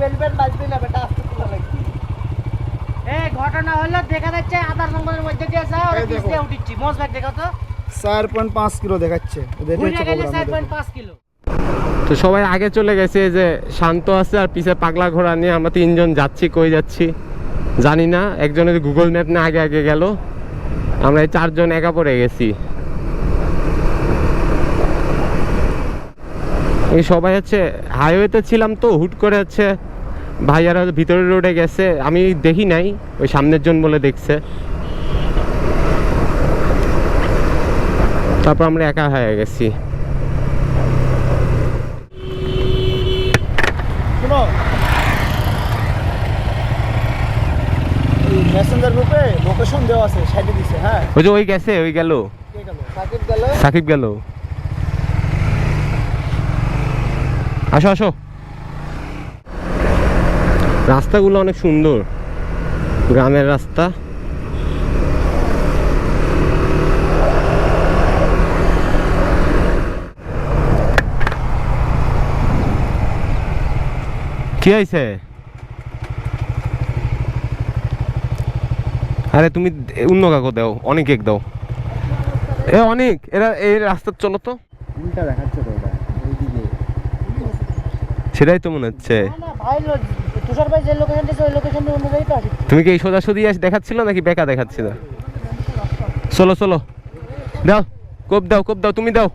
বেলবেন বাজবে না বেটা আস্তে করে লাগবে এই ঘটনা হলো দেখা যাচ্ছে আদার জঙ্গলের মধ্যে দিয়ে যায় ওরা এই পিছ দেখো। দিয়ে উঠিচ্ছি। মোজ ব্যাগ দেখো তো। চার পয়েন্ট পাঁচ কিলো দেখাচ্ছে। ওদের হচ্ছে প্রোগ্রাম, চার ওদের। পয়েন্ট পাঁচ কিলো। তো সবাই আগে চলে গেছে যে শান্ত আছে আর পিছে পাগলা ঘোড়া নিয়ে। আমরা তিনজন যাচ্ছি কই যাচ্ছি জানি না। একজনের গুগল ম্যাপ না আগে আগে গেল। আমরা এই চারজন একা পড়ে গেছি। এই সবাই হচ্ছে হাইওয়েতে ছিলাম তো হুট করে হচ্ছে ভাইয়ারা ভিতরের রোডে গেছে। আমি দেখি নাই ওই সামনের জন বলে দেখছে। তারপর আমরা একা হয়ে গেছি। শোনো। এই মেসেঞ্জার গ্রুপে লোকেশন দেওয়া আছে সাইডে দিছে হ্যাঁ। ওই যে ওই গেছে ওই গেল? সাকিব গেল। সাকিব গেল। আসো আসো। রাস্তাগুলো অনেক সুন্দর। গ্রামের রাস্তা। কি হয়েছে? আরে তুমি অন্য কাকো দাও অনেক এক দাও। এ, অনেক, এরা এই রাস্তা চলো তো? উল্টা দেখাচ্ছে তো। সেটাই তো মনে হচ্ছে। তুমি কি এই সোজাসুজি দেখাচ্ছিল নাকি বেকা দেখাচ্ছিল? চলো চলো। দাও কোপ দাও কোপ দাও তুমি দাও।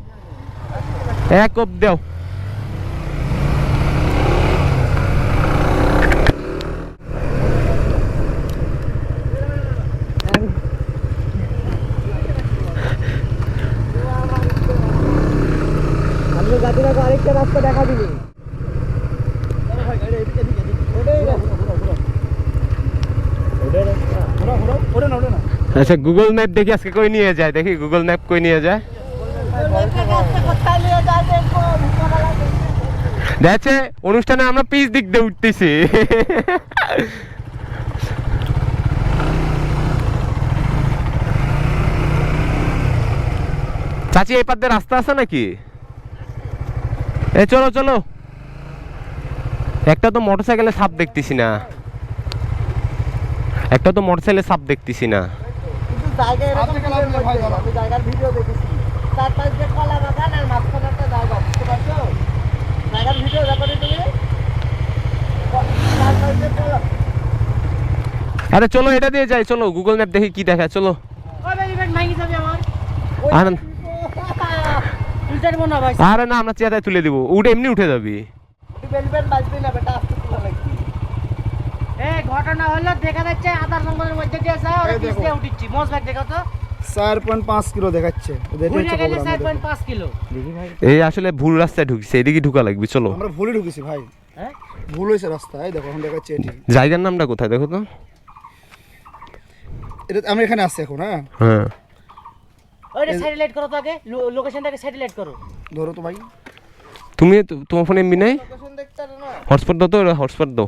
এক কোপ দাও। আরেকটা রাস্তা দেখা দিবি ঘোরা ঘোরা ওরে না ওরে না আচ্ছা গুগল ম্যাপ দেখি আজকে কই নিয়ে যায়? দেখি গুগল ম্যাপ কই নিয়ে যায়? দেখছে, অনুষ্ঠানে আমরা পিচ দিক দিয়ে উঠতেছি। চাচি, এই পাদ্যে রাস্তা আছে নাকি? এ, চলো চলো। একটা তো মোটরসাইকেলে সাপ দেখতেছি না। একটা তো মোটরসাইকেলে সাপ দেখতেছি না। আর চলো। এটা দিয়ে যাই চলো গুগল ম্যাপ দেখি কি দেখা চলো। আরে না আমরা চেয়ারে তুলে দিব। উঠে এমনি উঠে যাবি। বেলবেন বাজবে না বেটা আস্তে করে লাগবে এই ঘটনা হলো দেখা যাচ্ছে আদার জঙ্গলের মধ্যে দিয়ে যায় ওরা দেখো। দিয়ে উঠিচ্ছি। মোজ ব্যাগ দেখো তো। চার পয়েন্ট পাঁচ কিলো দেখাচ্ছে। এই আসলে ভুল রাস্তায় ঢুকছে এদিকে ঢুকা লাগবে চলো। আমরা ভুলে ঢুকেছি ভাই। হ্যাঁ? ভুল হয়েছে রাস্তা দেখো এখন দেখাচ্ছে এটি। জায়গার নামটা কোথায় দেখো তো? এটা আমরা এখানে আসছি এখন হ্যাঁ? হ্যাঁ। ওইটা স্যাটেলাইট করো তো আগে লোকেশনটাকে স্যাটেলাইট করো। ধরো তো ভাই। তুমি তোমার ফোনে এমবি নেই? হটস্পট দাও তো হটস্পট দাও।